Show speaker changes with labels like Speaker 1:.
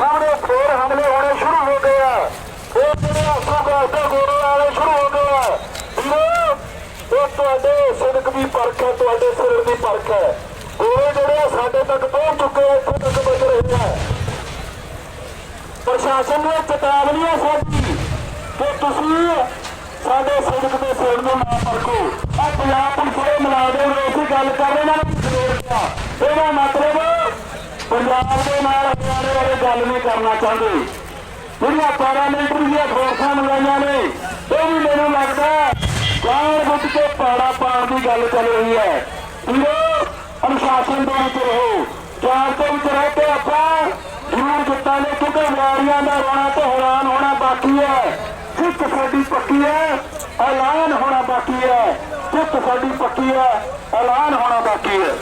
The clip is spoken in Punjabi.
Speaker 1: ਸਾਹਮਣੇ ਫੇਰ ਹਮਲੇ ਹੋਣੇ ਸ਼ੁਰੂ ਹੋ ਗਏ ਆ। ਉਹ ਜਿਹੜੇ ਆਸੂ ਗਾਸਾ ਗੋੜੇ ਵਾਲੇ ਸ਼ੁਰੂ ਹੋ ਗਏ ਆ। ਵੀਰੋ, ਇਹ ਤੁਹਾਡੇ ਸਿਰਕ ਦੀ ਪਰਖ ਹੈ, ਤੁਹਾਡੇ ਸਿਰ ਦੀ ਪਰਖ ਹੈ। ਗੋਲੇ ਜਿਹੜੇ ਸਾਡੇ ਤੱਕ ਪਹੁੰਚ ਚੁੱਕੇ ਆ, ਇੱਥੇ ਤੱਕ ਬਚ ਰਹੇ ਆ। ਪ੍ਰਸ਼ਾਸਨ ਨੇ ਚੇਤਾਵਨੀ ਹੈ ਸਾਡੀ ਕਿ ਤੁਸੀਂ ਸਾਡੇ ਸਿਰਕ ਦੇ ਸਿਰ ਨੂੰ ਨਾ ਪਰਖੋ। ਆ ਪੰਜਾਬ ਪੁਲਿਸ ਦੇ ਮੁਲਾਜ਼ਮ ਰੋਸੀ ਗੱਲ ਕਰ ਰਹੇ ਨਾਲ ਜ਼ਰੂਰਤ ਮਤਲਬ ਪੰਜਾਬ ਦੇ ਨਾਲ ਹਰਿਆਣੇ ਵਾਲੇ ਗੱਲ ਨਹੀਂ ਕਰਨਾ ਚਾਹੁੰਦੇ। ਜਿਹੜੀਆਂ ਪੈਰਾਮਿਲਟਰੀ ਦੀਆਂ ਫੋਰਸਾਂ ਮੰਗਾਈਆਂ ਨੇ ਇਹ ਵੀ ਮੈਨੂੰ ਲੱਗਦਾ ਜਾਣ ਬੁੱਝ ਕੇ ਪਾੜਾ ਪਾਉਣ ਦੀ ਗੱਲ ਚੱਲ ਰਹੀ ਹੈ। ਵੀਰੋ ਅਨੁਸ਼ਾਸਨ ਦੇ ਵਿੱਚ ਰਹੋ। ਚਾਰ ਦੇ ਵਿੱਚ ਰਹਿ ਕੇ ਆਪਾਂ ਜ਼ਰੂਰ ਜਿੱਤਾਂਗੇ ਕਿਉਂਕਿ ਵਾਰੀਆਂ ਦਾ ਰੋਣਾ ਤੇ ਹੈਰਾਨ ਹੋਣਾ ਬਾਕੀ ਹੈ। ਜਿੱਤ ਸਾਡੀ ਪੱਕੀ ਹੈ, ਐਲਾਨ ਹੋਣਾ ਬਾਕੀ ਹੈ। ਜਿੱਤ ਸਾਡੀ ਪੱਕੀ ਹੈ, ਐਲਾਨ ਹੋਣਾ ਬਾਕੀ ਹੈ।